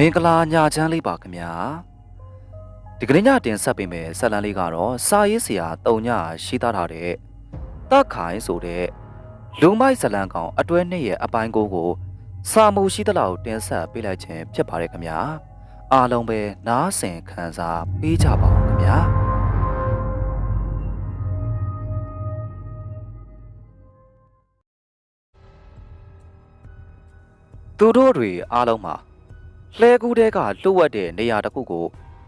မင်္ဂလာညချမ်းလေးပါခင်ဗျာဒီကနေ့ညတင်ဆက်ပေးမယ်ဆက်လန်းလေးကတော့စာရေးဆရာတုံညရှိသားထားတဲ့တက်ခိုင်ဆိုတဲ့လူမိုက်ဇလန်ကောင်အတွဲနှစ်ရဲ့အပိုင်းကိုကို စာမှုရှိသလောက်တင်ဆက်ပေးလိုက်ခြင်းဖြစ်ပါတယ်ခင်ဗျာအားလုံးပဲနားဆင်ခံစားပေးကြပါဦးခင်ဗျာသူတို့တွေအားလုံးမှာ လှဲကူးတဲကလှုပ်ဝက်တဲ့နေရာတစ်ခုကို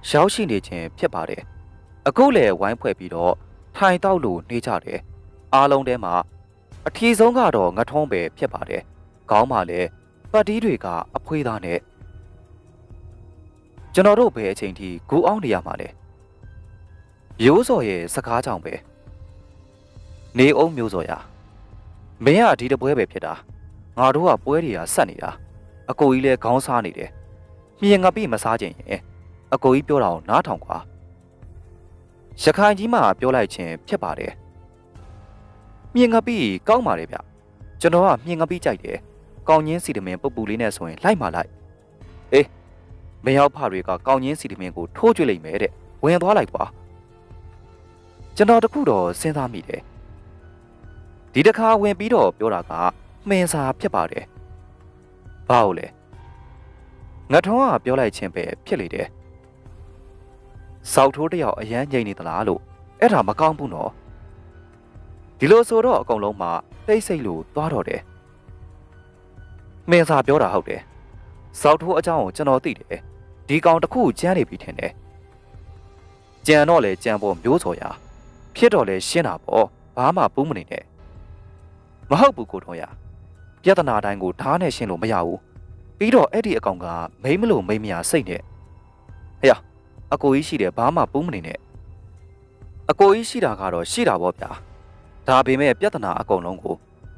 ရောက်ရှိနေခြင်းဖြစ်ပါတယ်။အခုလည်းဝိုင်းဖွဲ့ပြီးတော့ထိုင်တောက်လို့နေကြတယ်။အားလုံးထဲမှာအထီးဆုံးကတော့ငထုံးပဲဖြစ်ပါတယ်။ခေါင်းမှာလည်းပတ်တီးတွေကအဖွေးသားနဲ့ကျွန်တော်တို့ဘယ်အချိန်ထိဂူအောင်နေရမှာလဲ။ရိုးစော်ရဲ့စကားကြောင့်ပဲ။နေအောင်မျိုးစော်ရ။မင်းကဒီတပွဲပဲဖြစ်တာ။ငါတို့ကပွဲတွေကဆက်နေတာအကိုကြီးလည်းခေါင်းစားနေတယ် မြင်ငပိမစားခြင်းရင်အကိုကြီးပြောတာကိုနားထောင်ကွာရခိုင်ကြီးမှပြောလိုက်ခြင်းဖြစ်ပါတယ်မြင်ငပိကောင်းပါတယ်ဗျကျွန်တော်ကမြင်ငပိကြိုက်တယ်ကောင်းချင်းစီတမင်ပုပ်ပူလေးနဲ့ဆိုရင်လိုက်မှလိုက်အေးမရောက်ဖတွေကကောင်းချင်းစီတမင်ကိုထိုးကြွလိုက်မယ်တဲ့ဝင်သွားလိုက်ကွာကျွန်တော်တခုတော့စဉ်းစားမိတယ်ဒီတစ်ခါဝင်ပြီးတော့ပြောတာကမှင်စာဖြစ်ပါတယ်။ဘာလို့လဲ။ ငါထုံးကပြောလိုက်ခြင်းပဲဖြစ်လေတယ်။စောက်ထိုးတစ်ယောက်အရန်ငိမ့်နေသလားလို့အဲ့ဒါမကောင်းဘူးနော်။ဒီလိုဆိုတော့အကုန်လုံးမှတိတ်ဆိတ်လို့သွားတော့တယ်။မှင်စာပြောတာဟုတ်တယ်။စောက်ထိုးအကြောင်းကိုကျွန်တော်သိတယ်။ဒီကောင်တစ်ခုကျန်းနေပြီထင်တယ်။ကြံတော့လေကြံပေါ်မျိုးစော်ရဖြစ်တော့လေရှင်းတာပေါ့ဘာမှပူးမနေနဲ့မဟုတ်ဘူးကိုထွန်းရပြဿနာတိုင်းကိုဓာတ်နဲ့ရှင်းလို့မရဘူး ပြီးတော့အဲ့ဒီအကောင်ကမိမ့်မလို့မိမ့်မရစိတ်နဲ့ဟေ့အကိုကြီးရှိတယ်ဘာမှပူးမနေနဲ့အကိုကြီးရှိတာကတော့ရှိတာပေါ့ဗျာဒါပေမဲ့ပြဿနာအကုန်လုံးကို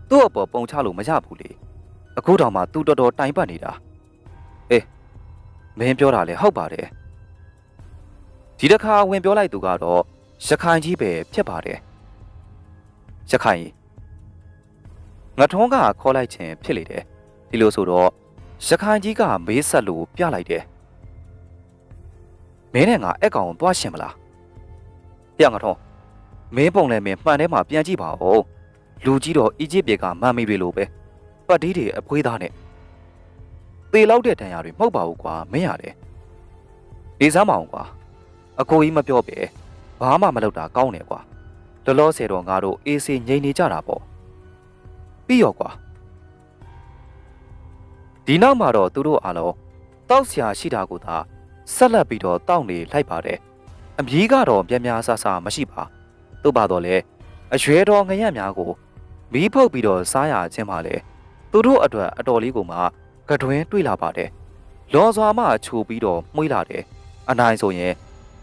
သူ့အပေါ်ပုံချလို့မရဘူးလေအခုတောင်မှသူတော်တော်တိုင်ပတ်နေတာအေးမင်းပြောတာလေဟုတ်ပါတယ်ဒီတစ်ခါဝင်ပြောလိုက်သူကတော့ရခိုင်ကြီးပဲဖြစ်ပါတယ်ရခိုင်ကြီးငါထုံးကခေါ်လိုက်ခြင်းဖြစ်လေတယ်ဒီလိုဆိုတော့ ရခိုင်ကြီးကမေးဆက်လို့ပြလိုက်တယ်မင်းနဲ့ငါအက်ကောင်သွားရှင်မလားပြငါထုံးမင်းပုံလည်းမင်းမှန်ထဲမှာပြန်ကြည့်ပါဦးလူကြီးတော့အီဂျစ်ပြေကမမ်မီတွေလိုပဲပတ်တီးတွေအဖွေးသားနဲ့သေလောက်တဲ့တန်ရာတွေမဟုတ်ပါဘူးကွာမင်းရတယ်နေစမ်းမအောင်ကွာအကိုကြီးမပြောပဲဘာမှမလုပ်တာကောင်းတယ်ကွာလောလောဆယ်တော့ငါတို့အေးစေးငြိမ်နေကြတာပေါ့ပြီးရောကွာ ဒီနောက်မှာတော့သူတို့အားလုံးတောက်ဆရာရှိတာကိုသာဆက်လက်ပြီးတော့တောက်နေလိုက်ပါတယ်အမြီးကတော့ပြင်းပြဆဆမရှိပါသို့ပါတော့လေအရွယ်တော်ငရက်များကိုမီးဖုတ်ပြီးတော့စားရခြင်းပါလေသူတို့အတွက်အတော်လေးကိုမှကတွင်တွေ့လာပါတယ်လောစွာမှခြူပြီးတော့မှုေးလာတယ်အနိုင်ဆိုရင်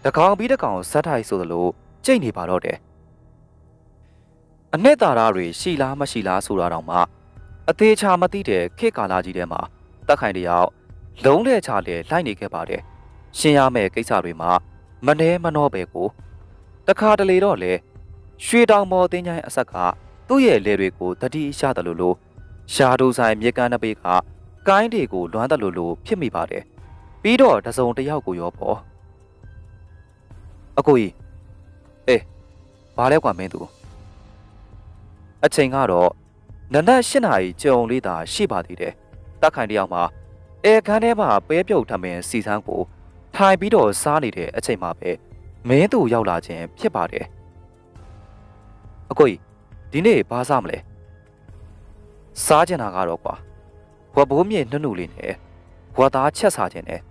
တကောင်ပြီးတကောင်ဇက်ထိုက်ဆိုသလိုကြိတ်နေပါတော့တယ်အနှစ်သာရတွေရှိလားမရှိလားဆိုတာတော့မှ အသေးချာမသိတဲ့ခေတ်ကာလကြီးထဲမှာတက်ခိုင်တယောက်လုံးလဲချလဲလိုက်နေခဲ့ပါတယ်ရှင်းရမယ့်ကိစ္စတွေမှာမနှဲမနှောပဲကိုတခါတလေတော့လေရွှေတောင်ပေါ်တင်းချိုင်းအဆက်ကသူ့ရဲ့လေတွေကိုတတိရတယ်လို့လို့ရှာဒူဆိုင်မြေကမ်းနှစ်ပေကကိုင်းတွေကိုလွမ်းတယ်လို့လို့ဖြစ်မိပါတယ်ပြီးတော့တစုံတစ်ယောက်ကိုရောပေါ့အကိုကြီးအေးဘာလဲကွာမင်းသူအချိန်ကတော့ နနက်၈နာရီကြုံလေးသာရှိပါသေးတယ်။တက်ခိုင်တယောက်မှာအဲခန်းထဲမှာပဲပြုတ်ထမင်းစီစန်းကိုထိုင်ပြီးတော့စားနေတဲ့အချိန်မှာပဲမင်းသူရောက်လာခြင်းဖြစ်ပါတယ်။အကိုကြီးဒီနေ့ဘာစားမလဲ။စားချင်တာကတော့ကွာ။ဘွားဘိုးမြေနှုတ်နှုတ်လေးနဲ့ဘွားသားချက်စားခြင်းနဲ့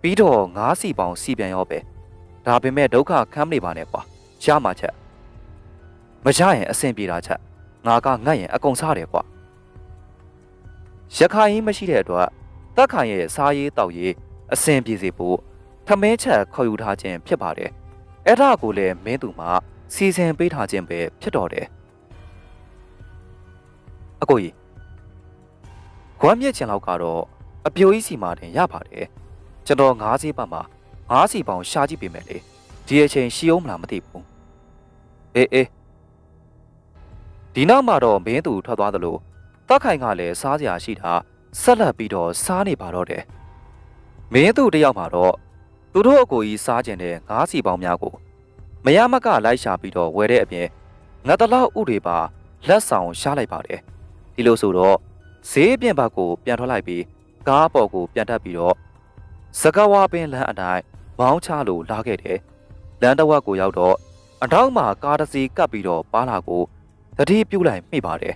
ပြီးတော့ငါးစီပေါင်စီပြန်ရောပဲ။ဒါပေမဲ့ဒုက္ခခမ်းမနေပါနဲ့ကွာ။ရမှာချက်။မရရင်အဆင်ပြေတာချက်။ ငါကငတ်ရင်အကုန်စားတယ်ကွာရခိုင်ရင်မရှိတဲ့အတွက်တက်ခိုင်ရဲ့စားရေးတောက်ရေးအဆင်ပြေစေဖို့ထမင်းချက်ခေါ်ယူထားခြင်းဖြစ်ပါတယ်အဲ့ဒါကိုလည်းမင်းသူမှစီစဉ်ပေးထားခြင်းပဲဖြစ်တော့တယ်အကိုကြီးခွမ်းမြက်ချင်လောက်ကတော့အပြိုကြီးစီမာတင်ရပါတယ်ကျွန်တော်ငါးစီးပတ်မှာငါးစီပေါင်ရှာကြည့်ပေးမယ်လေဒီအချိန်ရှိအောင်မလားမသိဘူးအေးအေး ဒီနောက်မှာတော့မင်းသူထွက်သွားသလိုတက်ခိုင်ကလည်းစားစရာရှိတာဆက်လက်ပြီးတော့စားနေပါတော့တယ်မင်းသူတယောက်မှာတော့သူတို့အကိုကြီးစားကျင်တဲ့ငါးစီပေါင်းများကိုမရမကလိုက်ရှာပြီးတော့ဝယ်တဲ့အပြင်ငါတလောက်ဥတွေပါလက်ဆောင်ရှားလိုက်ပါတယ်ဒီလိုဆိုတော့ဈေးပြင်ဘက်ကိုပြန်ထွက်လိုက်ပြီးကားပေါ်ကိုပြန်တက်ပြီးတော့စကဝါပင်လမ်းအတိုင်းမောင်းချလို့လာခဲ့တယ်လမ်းတစ်ဝက်ကိုရောက်တော့အတော့မှာကားတစ်စီးကပ်ပြီးတော့ပါလာကို တတိပြုတ်လိုက်မိပါတယ်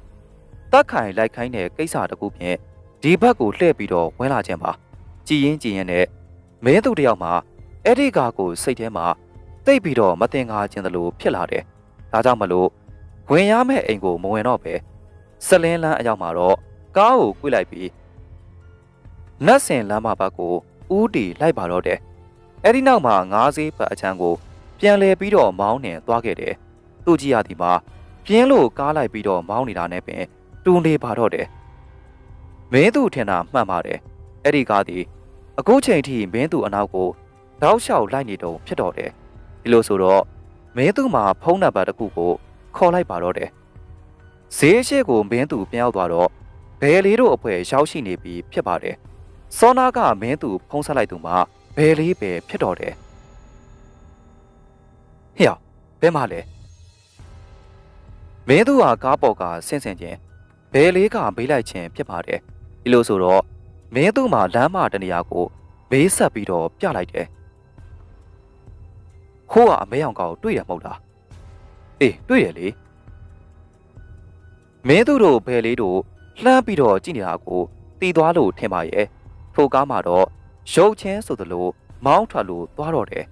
တက်ခိုင်လိုက်ခိုင်းတဲ့ကိစ္စတစ်ခုဖြင့်ဒီဘက်ကိုလှည့်ပြီးတော့ဝင်လာခြင်းပါကြည်ရင်ကြည်ရင်နဲ့မင်းသူတယောက်မှာအဲ့ဒီကားကိုစိတ်ထဲမှာတိတ်ပြီးတော့မတင်ကားခြင်းသလိုဖြစ်လာတယ်ဒါကြောင့်မလို့ဝင်ရမယ့်အိမ်ကိုမဝင်တော့ပဲဆက်လင်းလန်းအရောက်မှာတော့ကားကိုကွေ့လိုက်ပြီးနတ်စင်လမ်းမဘက်ကိုဦးတီလိုက်ပါတော့တယ်အဲ့ဒီနောက်မှာငါးစေးပတ်အချမ်းကိုပြန်လဲပြီးတော့မောင်းနှင်သွားခဲ့တယ်သူကြည့်ရသည်မှာ ပြင်းလို့ကားလိုက်ပြီးတော့မောင်းနေတာနဲ့ပင်တူနေပါတော့တယ်မင်းသူထင်တာမှန်ပါတယ်အဲ့ဒီကားသည်အခုချိန်ထိမင်းသူအနောက်ကိုတောက်လျှောက်လိုက်နေတော့ဖြစ်တော့တယ်ဒီလိုဆိုတော့မင်းသူမှာဖုန်းနံပါတ်တစ်ခုကိုခေါ်လိုက်ပါတော့တယ်ဈေးရှိကိုမင်းသူပြန်ရောက်သွားတော့ဘယ်လေးတို့အဖွဲရောက်ရှိနေပြီဖြစ်ပါတယ်စောနာကမင်းသူဖုံးဆက်လိုက်သူမှာဘယ်လေးပဲဖြစ်တော့တယ်ဟေ့ဘယ်မှာလဲ မင်းသူဟာကားပေါ်ကဆင်းဆင်းချင်းဘယ်လေးကမေးလိုက်ခြင်းဖြစ်ပါတယ်ဒီလိုဆိုတော့မင်းသူမှာလမ်းမတနေရာကိုမေးဆက်ပြီးတော့ပြလိုက်တယ်ဟိုးကအမဲအောင်ကောင်တွေ့ရမဟုတ်လားအေးတွေ့ရလေမင်းသူတို့ဘယ်လေးတို့လှမ်းပြီးတော့ကြည့်နေတာကိုတီးသွားလို့ထင်ပါရဲ့ထိုကားမှာတော့ရုပ်ချင်းဆိုသလိုမောင်းထွက်လို့သွားတော့တယ်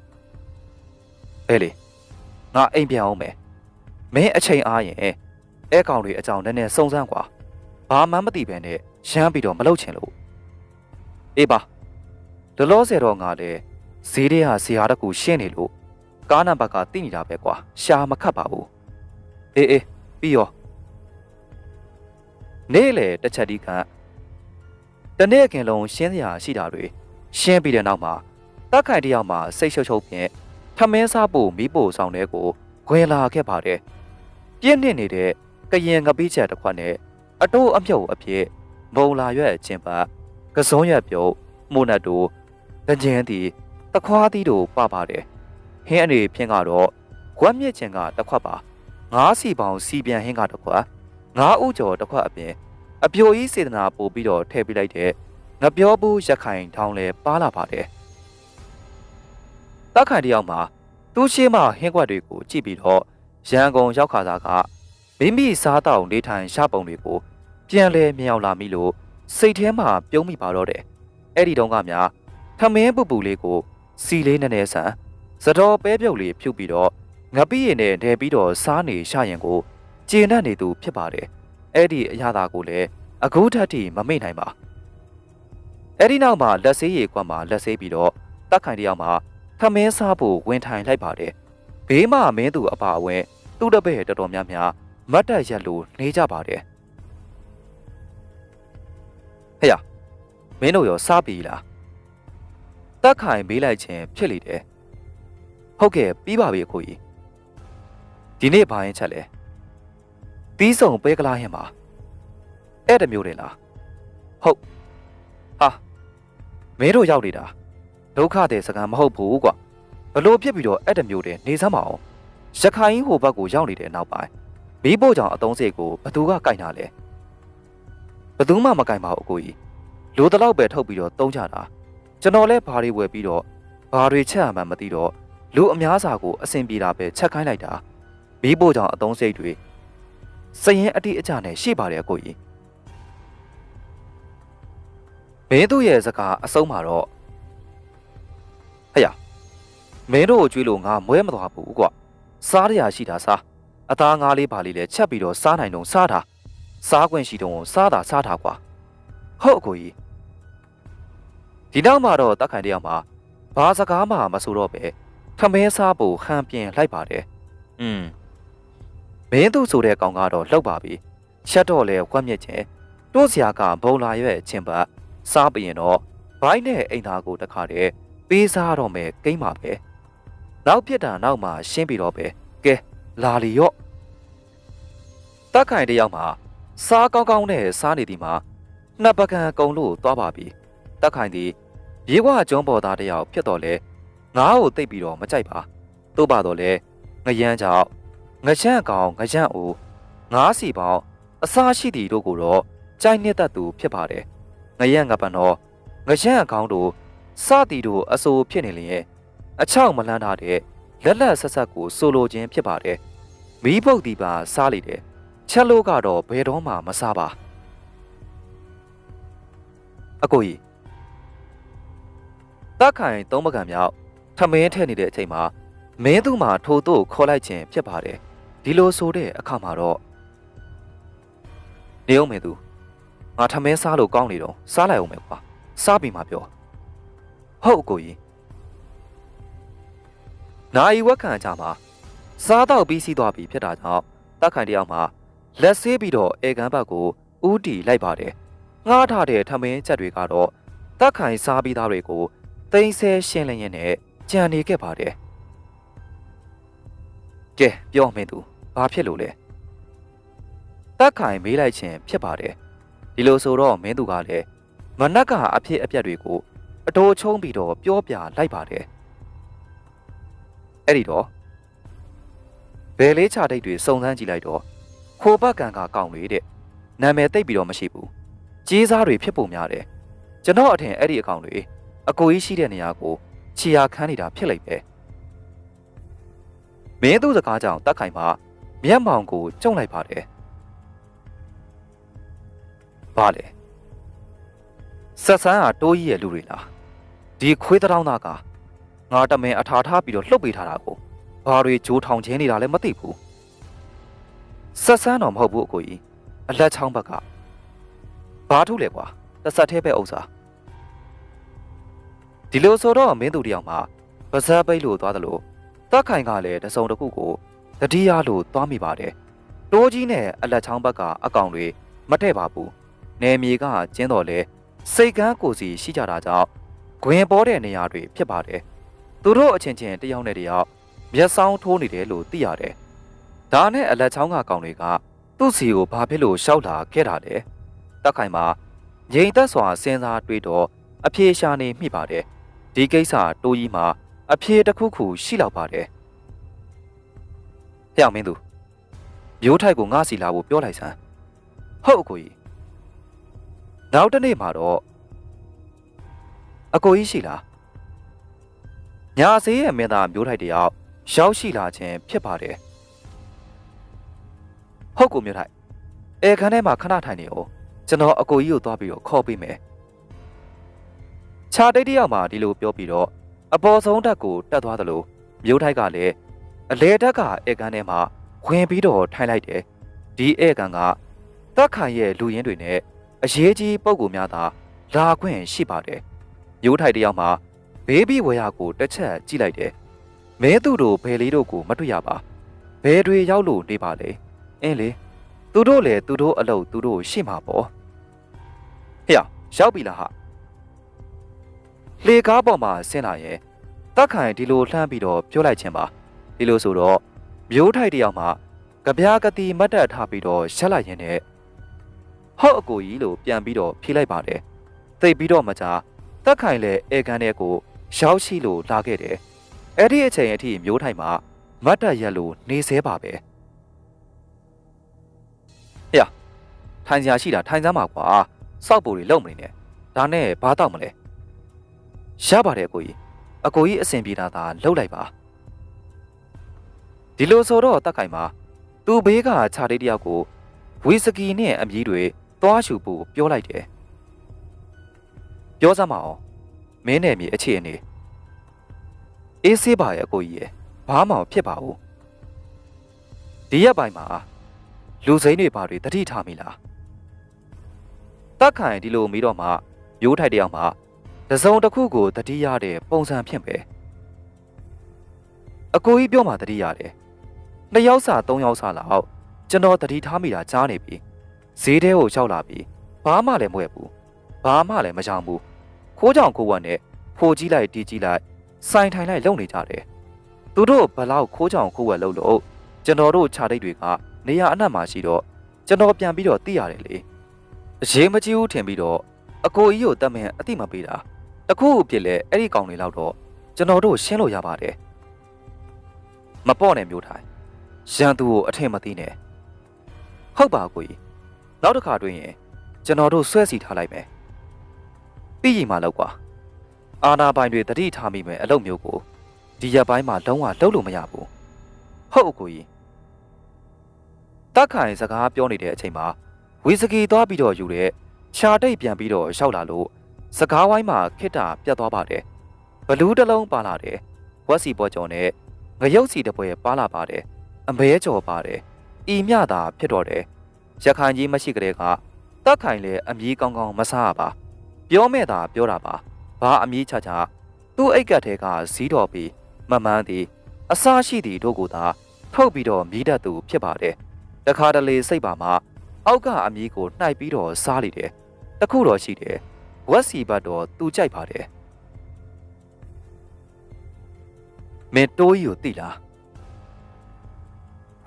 ဘယ်လေငါအိမ်ပြန်အောင်မယ် မင်းအချိန်အားရင်အဲကောင်တွေအကြောင်းနည်းနည်းစုံစမ်းကွာဘာမှမသိပဲနဲ့ရမ်းပြီးတော့မလုပ်ချင်လို့အေးပါဒလောဆယ်တော့ငါလည်းဈေးထဲဟာဇီဟာတကူရှင်းနေလို့ကားနံပါတ်ကတိနေတာပဲကွာရှာမခတ်ပါဘူးအေးအေးပြီးရောနေ့လေတစ်ချက်ဒီကတနေ့ခင်လုံးရှင်းစရာရှိတာတွေရှင်းပြီးတဲ့နောက်မှာတက်ခိုင်တယောက်မှာစိတ်ရှုပ်ရှုပ်ဖြင့်ထမင်းစားဖို့မိဖို့ဆောင်တဲ့ကိုခွဲလာခဲ့ပါတယ် ပြင်းနေနေတဲ့ကရင်ငပိချက်တစ်ခွက်နဲ့အတိုးအမြုပ်အဖြစ်မုံလာရွက်ချင်းပါကစုံးရက်ပြုတ်မို့နတ်တို့တကြင်းတီတခွားတီတို့ပပါတယ်ဟင်းအနေဖြင့်ကတော့ခွက်မြင့်ချင်းကတစ်ခွက်ပါငါးစီပေါင်စီပြန်ဟင်းကတစ်ခွက်ငါးဥကျော်တစ်ခွက်အပြင်အပြိုကြီးစေတနာပို့ပြီးတော့ထည့်ပေးလိုက်တဲ့ငပြောဘူးရခိုင်ထောင်းလဲပါလာပါတယ်တက်ခိုင်တယောက်မှာသူ့ရှိမှဟင်းကွက်တွေကိုကြည့်ပြီးတော့ ရန်ကုန်ရောက်ခါသားကမိမိစားတောက်နေထိုင်ရှပုံတွေကိုပြန်လဲမြောက်လာမိလို့စိတ်ထဲမှာပြုံးမိပါတော့တယ်အဲ့ဒီတုန်းကများထမင်းပူပူလေးကိုစီလေးနဲ့နဲ့ဆန်စတော်ပဲပြုတ်လေးဖြုတ်ပြီးတော့ငပိရင်နဲ့ဒဲပြီးတော့စားနေရှရင်ကိုကျေနပ်နေသူဖြစ်ပါတယ်အဲ့ဒီအရာသာကိုလည်းအခုထက်ထိမမေ့နိုင်ပါအဲ့ဒီနောက်မှာလက်ဆေးရည်ကွက်မှာလက်ဆေးပြီးတော့တက်ခိုင်တယောက်မှာထမင်းစားဖို့ဝင်ထိုင်လိုက်ပါတယ် ဘေးမှာမင်းသူအပါအဝင်သူ့တပည့်တော်တော်များများမတ်တက်ရက်လို့နေကြပါတယ်ဟေ့ရမင်းတို့ရောစားပြီလားတက်ခိုင်မေးလိုက်ခြင်းဖြစ်လေတယ်ဟုတ်ကဲ့ပြီးပါပြီအကိုကြီးဒီနေ့ဘာရင်ချက်လဲပြီးဆုံးပဲကလားရင်ပါအဲ့တမျိုးတယ်လားဟုတ်ဟာမင်းတို့ရောက်နေတာဒုက္ခတဲ့စကားမဟုတ်ဘူးကွာ ဘလို့ဖြစ်ပြီးတော့အဲ့တမျိုးတယ်နေစမ်းမအောင်ရခိုင်ဟိုဘက်ကိုရောက်နေတဲ့နောက်ပိုင်းမီးပို့ကြောင်အတုံးစိတ်ကိုဘသူကကင်တာလဲဘသူမှမကင်ပါဘူးအကိုကြီးလိုတလောက်ပဲထုတ်ပြီးတော့တုံးကြတာကျွန်တော်လည်းဘာတွေဝယ်ပြီးတော့ဘာတွေချက်အမှန်မသိတော့လူအများစာကိုအဆင်ပြေတာပဲချက်ခိုင်းလိုက်တာမီးပို့ကြောင်အတုံးစိတ်တွေစရင်အတိအကျနဲ့ရှိပါတယ်အကိုကြီးမင်းတို့ရဲ့စကားအဆုံးမှာတော့ဟဲ့ရ မင်းတို့ကိုကြွေးလို့ငါမွဲမသွားဘူးကွစားရရှိတာစားအသားငါးလေးပါလေးလဲချက်ပြီးတော့စားနိုင်တော့စားတာစားခွင့်ရှိတော့စားတာစားတာကွာဟုတ်အကိုကြီးဒီနောက်မှာတော့တက်ခိုင်တယောက်မှာဘာစကားမှမဆိုတော့ပဲထမင်းစားဖို့ဟန်ပြင်လိုက်ပါတယ်อืมမင်းသူဆိုတဲ့ကောင်ကတော့လှုပ်ပါပြီချက်တော့လဲဝက်မြက်ချင်းတို့စရာကဘုံလာရွက်ချင်းပတ်စားပြီးရင်တော့ဘိုင်းနဲ့အိမ်သားကိုတခါတည်းပေးစားတော့မယ်ကိမ့်ပါပဲ နောက်ပြစ်တာနောက်မှာရှင်းပြီးတော့ပဲကဲလာလီရော့တက်ခိုင်တယောက်မှာစားကောင်းကောင်းနဲ့စားနေသည်မှာနှစ်ပကံကုံလို့သွားပါပြီတက်ခိုင်သည်ရေဝကျွန်းပေါ်သားတယောက်ဖြစ်တော်လဲငါ့ကိုတိတ်ပြီးတော့မကြိုက်ပါသို့ပါတော့လဲငရမ်းကြောင့်ငရှမ်းကောင်ငရမ်းအိုငါးစီပေါင်းအစားရှိသည်တို့ကိုတော့ကြိုက်နှစ်သက်သူဖြစ်ပါတယ်ငရမ်းငပန်တော့ငရှမ်းအကောင်တို့စသည်တို့အဆိုဖြစ်နေလျင် အချောက်မလန်းထားတဲ့လက်လက်ဆက်ဆက်ကိုဆိုလိုခြင်းဖြစ်ပါတယ်မီးပုတ်ဒီပါစားလိုက်တယ်ချက်လို့ကတော့ဘယ်တော့မှမစားပါအကိုကြီးတက်ခိုင်သုံးပကံမြောက်ထမင်းထဲနေတဲ့အချိန်မှာမင်းသူမှာထိုတို့ခေါ်လိုက်ခြင်းဖြစ်ပါတယ်ဒီလိုဆိုတဲ့အခါမှာတော့နေအောင်မင်းသူငါထမင်းစားလို့ကောင်းနေတော့စားလိုက်အောင်မယ်ကွာစားပြီးမှပြောဟုတ်အကိုကြီး နိုင်ဝက်ခံကြမှာစားတော့ပြီးစီးသွားပြီဖြစ်တာကြောင့်တက်ခိုင်တယောက်မှာလက်ဆေးပြီးတော့အေကန်းဘက်ကိုဥတီလိုက်ပါတယ်ငှားထားတဲ့ထမင်းချက်တွေကတော့တက်ခိုင်စားပြီးသားတွေကိုသိမ်းဆဲရှင်းလင်းရင်းနဲ့ကြံနေခဲ့ပါတယ်ကဲပြောမင်းသူဘာဖြစ်လို့လဲတက်ခိုင်မေးလိုက်ခြင်းဖြစ်ပါတယ်ဒီလိုဆိုတော့မင်းသူကလည်းမနက်ကအဖြစ်အပျက်တွေကိုအတိုးချုံးပြီးတော့ပြောပြလိုက်ပါတယ် အဲ့ဒီတော့ဘယ်လေးချတိတ်တွေစုံစမ်းကြည့်လိုက်တော့ခိုဘက်ကန်ကကောင်းလေတဲ့နာမည်သိပ်ပြီးတော့မရှိဘူးကြီးစားတွေဖြစ်ပုံများတယ်ကျွန်တော်အထင်အဲ့ဒီအကောင်တွေအကိုကြီးရှိတဲ့နေရာကိုခြေရာခမ်းနေတာဖြစ်လိုက်ပဲမင်းသူစကားကြောင့်တက်ခိုင်မှာမျက်မှောင်ကိုကျုံလိုက်ပါတယ်ဘာလဲဆက်ဆန်းဟာတိုးကြီးရဲ့လူတွေလားဒီခွေးတောင်းသားက ငါတမင်အထာထားပြီးတော့လှုပ်ပေးထားတာကိုဘာတွေဂျိုးထောင်ချင်းနေတာလဲမသိဘူးဆက်ဆန်းတော့မဟုတ်ဘူးအကိုကြီးအလက်ချောင်းဘက်ကဘာထုလဲကွာတစ်ဆက်သေးပဲဥစ္စာဒီလိုဆိုတော့မင်းသူတယောက်မှာပါဇက်ပိတ်လို့သွားတယ်လို့တက်ခိုင်ကလည်းတစုံတစ်ခုကိုတတိယလို့သွားမိပါတယ်တိုးကြီးနဲ့အလက်ချောင်းဘက်ကအကောင်တွေမထဲ့ပါဘူးနယ်မြေကကျင်းတော်လဲစိတ်ကန်းကိုစီရှိကြတာကြောင့်ဂွင်ပေါ်တဲ့နေရာတွေဖြစ်ပါတယ် သူတို့အချင်းချင်းတယောက်နဲ့တယောက်မျက်စောင်းထိုးနေတယ်လို့သိရတယ်ဒါနဲ့အလက်ချောင်းကကောင်တွေကသူ့စီကိုဘာဖြစ်လို့ရှောက်လာခဲ့တာလဲတက်ခိုင်မှာငြိမ်သက်စွာစဉ်းစားတွေးတော့အပြေရှာနေမိပါတယ်ဒီကိစ္စတိုးကြီးမှာအပြေတစ်ခုခုရှိလောက်ပါတယ်ဟဲ့မင်းသူမျိုးထိုက်ကိုငါစီလာဖို့ပြောလိုက်စမ်းဟုတ်အကိုကြီးနောက်တစ်နေ့မှာတော့အကိုကြီးရှိလား ညာစေးရဲ့မင်းသားမျိုးထိုက်တယောက်ရောက်ရှိလာခြင်းဖြစ်ပါတယ်ဟုတ်ကိုမျိုးထိုက်အဲခန်းထဲမှာခဏထိုင်နေအောင်ကျွန်တော်အကိုကြီးကိုသွားပြီးတော့ခေါ်ပေးမယ်ခြာတိတ်တယောက်မှဒီလိုပြောပြီးတော့အပေါ်ဆုံးတက်ကိုတက်သွားသလိုမျိုးထိုက်ကလည်းအလဲတက်ကဧကန်ထဲမှာဝင်ပြီးတော့ထိုင်လိုက်တယ်ဒီဧကန်ကတက်ခိုင်ရဲ့လူရင်းတွေနဲ့အရေးကြီးပုံကူများသာလာခွင့်ရှိပါတယ်မျိုးထိုက်တယောက်မှ ဘေးဘီဝရကိုတစ်ချက်ကြည့်လိုက်တယ်မဲသူတို့ဘယ်လေးတို့ကိုမတွေ့ရပါဘယ်တွေရောက်လို့နေပါလဲအင်းလေသူတို့လည်းသူတို့အလုပ်သူတို့ရှိမှာပေါ့ဟေ့ရောက်ပြီလားဟာလေကားပေါ်မှာဆင်းလာရင်တက်ခိုင်ဒီလိုလှမ်းပြီးတော့ပြောလိုက်ခြင်းပါဒီလိုဆိုတော့မျိုးထိုက်တယောက်မှကြပြားကတိမတ်တက်ထားပြီးတော့ရက်လိုက်ရင်နဲ့ဟုတ်အကိုကြီးလို့ပြန်ပြီးတော့ဖြေလိုက်ပါတယ်သိပြီးတော့မကြတက်ခိုင်လည်းအေကန်တဲ့ကို ရောက်ရှိလို့လာခဲ့တယ်အဲ့ဒီအချိန်အထိမျိုးထိုက်မှာမတ်တက်ရက်လို့နေသေးပါပဲဟေ့ထိုင်စရာရှိတာထိုင်စမ်းပါကွာစောက်ပူတွေလုံမနေနဲ့ဒါနဲ့ဘာတော့မလဲရပါတယ်အကိုကြီးအကိုကြီးအဆင်ပြေတာသာလှုပ်လိုက်ပါဒီလိုဆိုတော့တက်ခိုင်မှာသူ့ဘေးကခြာလေးတယောက်ကိုဝီစကီနဲ့အမြီးတွေသွားရှူဖို့ပြောလိုက်တယ်ပြောစမ်းမအောင် မင်းနဲ့မြေအခြေအနေအေးဆေးပါရဲ့အကိုကြီးရဲ့ဘာမှမဖြစ်ပါဘူးဒီရက်ပိုင်းမှာလူစိမ်းတွေဘာတွေတတိထားမိလားတက်ခိုင်ဒီလိုမီးတော့မှမျိုးထိုက်တယောက်မှာတစုံတစ်ခုကိုတတိရတဲ့ပုံစံဖြစ်ပဲအကိုကြီးပြောမှတတိရတယ်နှစ်ယောက်စာသုံးယောက်စာလောက်ကျွန်တော်တတိထားမိတာကြားနေပြီဈေးထဲကိုရောက်လာပြီဘာမှလည်းမဝဲဘူးဘာမှလည်းမကြောင်ဘူး ခိုးကြောင်ကိုဝတ်နဲ့ဖိုကြီးလိုက်တီးကြီးလိုက်စိုင်ထိုင်လိုက်လုံနေကြတယ်သူတို့ဘလောက်ခိုးကြောင်ခိုးဝက်လို့လို့ကျွန်တော်တို့ခြာတိတ်တွေကနေရာအနှံ့မှာရှိတော့ကျွန်တော်ပြန်ပြီးတော့သိရတယ်လေအရေးမကြီးဘူးထင်ပြီးတော့အကိုကြီးကိုတတ်မင်အတိမပေးတာတတခုအဖြစ်လဲအဲ့ဒီကောင်တွေလောက်တော့ကျွန်တော်တို့ရှင်းလို့ရပါတယ်မပေါ့နဲ့မျိုးထိုင်ရန်သူကိုအထင်မသိနဲ့ဟုတ်ပါကိုကြီးနောက်တစ်ခါတွေ့ရင်ကျွန်တော်တို့ဆွဲစီထားလိုက်မယ် ပြီးရင်မှလောက်ကွာအာနာပိုင်တွေတတိထားမိမယ်အလုပ်မျိုးကိုဒီရက်ပိုင်းမှာလုံးဝလုပ်လို့မရဘူးဟုတ်ကိုကြီးတက်ခိုင်စကားပြောနေတဲ့အချိန်မှာဝီစကီသွားပြီးတော့ယူတဲ့ခြာတိတ်ပြန်ပြီးတော့ရောက်လာလို့စကားဝိုင်းမှာခစ်တာပြတ်သွားပါတယ်ဘလူးတစ်လုံးပါလာတယ်ဝက်စီပေါ်ကျော်နဲ့ငရုတ်စီတစ်ပွဲပါလာပါတယ်အမဲကျော်ပါတယ်ဤမြတာဖြစ်တော့တယ်ရခိုင်ကြီးမရှိကြတဲ့ကတက်ခိုင်လေအမီးကောင်းကောင်းမဆားပါ ပြောမဲ့တာပြောတာပါဘာအမီးချချသူ့အိတ်ကတ်ထဲကဇီးတော်ပြီးမမှန်းသည်အစရှိသည်တို့ကိုသာထုတ်ပြီးတော့မြည်တတ်သူဖြစ်ပါတယ်တခါတလေစိတ်ပါမှာအောက်ကအမီးကိုနှိုက်ပြီးတော့စားလိတယ်တခုတော့ရှိတယ်ဝက်စီဘတ်တော့သူကြိုက်ပါတယ်မင်းတိုးကြီးကိုတိလား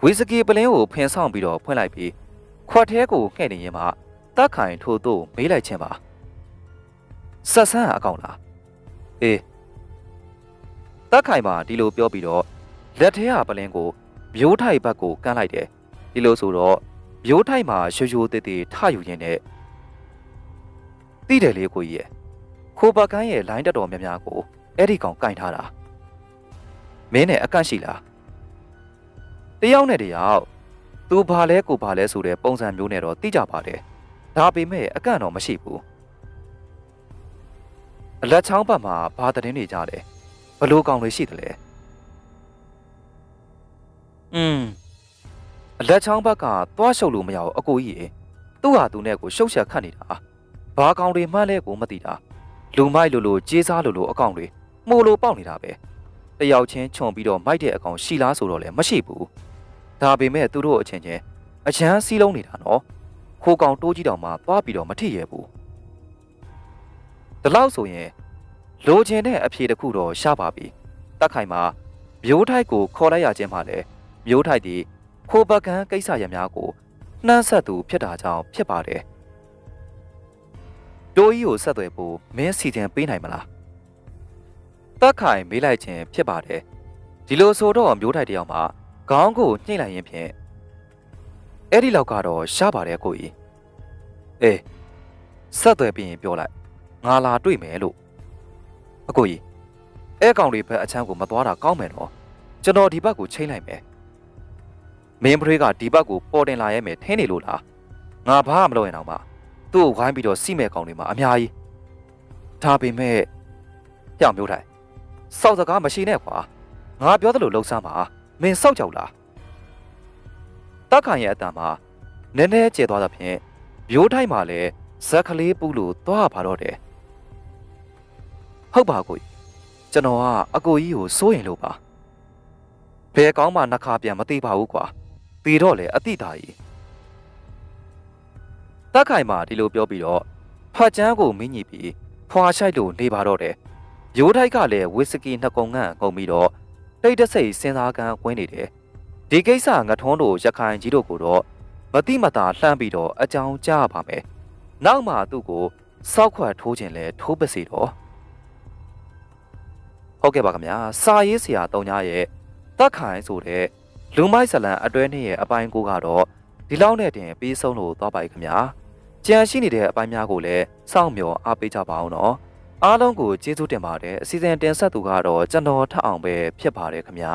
ဝီစကီပလင်းကိုဖင်ဆောင်ပြီးတော့ဖွင့်လိုက်ပြီးခွက်ထဲကိုငှဲ့နေရင်မှတက်ခိုင်ထို့သို့မေးလိုက်ခြင်းပါ ဆက်ဆန်းအကောင်လားအေးတက်ခိုင်မှာဒီလိုပြောပြီးတော့လက်ထဲကပလင်းကိုမျိုးထိုက်ဘက်ကိုကမ်းလိုက်တယ်ဒီလိုဆိုတော့မျိုးထိုက်မှာရွှရွသေးသေးထယူရင်းနဲ့တိတယ်လေကိုကြီးရဲ့ခိုးပကန်းရဲ့လိုင်းတက်တော်များများကိုအဲ့ဒီကောင်ကင်ထားတာမင်းနဲ့အကန့်ရှိလားတယောက်နဲ့တယောက်သူဘာလဲကိုဘာလဲဆိုတဲ့ပုံစံမျိုးနဲ့တော့သိကြပါတယ်ဒါပေမဲ့အကန့်တော့မရှိဘူး အလက်ချောင်းဘက်မှာဘာသတင်းတွေကြတယ်ဘလို့ကောင်တွေရှိတယ်လဲอืมအလက်ချောင်းဘက်ကသွားရှုပ်လို့မရဘူးအကိုကြီးရေသူ့ဟာသူနဲ့ကိုရှုပ်ချက်ခတ်နေတာဘာကောင်တွေမှန်းလဲကိုမသိတာလူမိုက်လိုလိုကြေးစားလိုလိုအကောင်တွေမှုလိုပေါက်နေတာပဲတယောက်ချင်းခြုံပြီးတော့မိုက်တဲ့အကောင်ရှိလားဆိုတော့လည်းမရှိဘူးဒါပေမဲ့သူတို့အချင်းချင်းအချမ်းစီးလုံးနေတာနော်ခိုးကောင်တိုးကြီးတောင်မှသွားပြီးတော့မထိရဘူး ဒီလောက်ဆိုရင်လိုချင်တဲ့အဖြေတစ်ခုတော့ရှားပါပြီတက်ခိုင်မှာမျိုးထိုက်ကိုခေါ်လိုက်ရခြင်းမှလည်းမျိုးထိုက်ဒီခိုးပကန်းကိစ္စရများကိုနှမ်းဆက်သူဖြစ်တာကြောင့်ဖြစ်ပါတယ်တိုးကြီးကိုဆက်သွယ်ဖို့မင်းစီစဉ်ပေးနိုင်မလားတက်ခိုင်မေးလိုက်ခြင်းဖြစ်ပါတယ်ဒီလိုဆိုတော့မျိုးထိုက်တယောက်မှာခေါင်းကိုညှိလိုက်ရင်ဖြင့်အဲ့ဒီလောက်ကတော့ရှားပါတယ်ကိုကြီးအေးဆက်သွယ်ပြီးရင်ပြောလိုက် ငါလာတွေ့မယ်လို့အကိုကြီးအဲကောင်တွေဘက်အချမ်းကိုမသွားတာကောင်းမယ်နော်ကျွန်တော်ဒီဘက်ကိုချိန်လိုက်မယ်မင်းပရိကဒီဘက်ကိုပေါ်တင်လာရဲမယ်ထင်းနေလို့လားငါဘာမှမလုပ်ရင်တော့မှသူ့ကိုဝိုင်းပြီးတော့စီမဲ့ကောင်တွေမှာအများကြီးဒါပေမဲ့ပြောင်မျိုးထိုင်စောက်စကားမရှိနဲ့ကွာငါပြောသလိုလှုပ်ဆမ်းပါမင်းစောက်ကြောက်လားတက်ခိုင်ရဲ့အတန်မှာနည်းနည်းကျေသွားသဖြင့်ရိုးထိုက်မှာလည်းဇက်ကလေးပူလို့သွားပါတော့တယ် ဟုတ်ပါကိုကျွန်တော်ကအကိုကြီးကိုစိုးရင်လို့ပါဘယ်ကောင်းမှနှခါပြန်မသိပါဘူးကွာပြီးတော့လေအတိတာကြီးတက်ခိုင်မှာဒီလိုပြောပြီးတော့ဖတ်ချမ်းကိုမင်းကြီးပြီးဖွာရှိုက်လို့နေပါတော့တယ်ရိုးထိုက်ကလည်းဝီစကီနှစ်ကုံငန့်ကုန်ပြီးတော့တိတ်တဆိတ်စဉ်းစားကန်းဝင်နေတယ်ဒီကိစ္စငထုံးတို့ရခိုင်ကြီးတို့ကိုတော့မတိမတာလှမ်းပြီးတော့အကြောင်းကြားပါမယ်နောက်မှသူ့ကိုစောက်ခွတ်ထိုးခြင်းလဲထိုးပစီတော့ ဟုတ်ကဲ့ပါခင်ဗျာစာရေးဆရာတုံညာရဲ့တက်ခိုင်ဆိုတဲ့လူမိုက်ဇလန်အတွဲနှစ်ရဲ့အပိုင်းကိုကတော့ဒီလောက်နဲ့တင်ပြီးဆုံးလို့သွားပါ යි ခင်ဗျာကြံရှိနေတဲ့အပိုင်းများကိုလည်းစောင့်မျှော်အားပေးကြပါအောင်နော်အားလုံးကိုကျေးဇူးတင်ပါတယ်အစီအစဉ်တင်ဆက်သူကတော့ကျွန်တော်ထအောင်ပဲဖြစ်ပါတယ်ခင်ဗျာ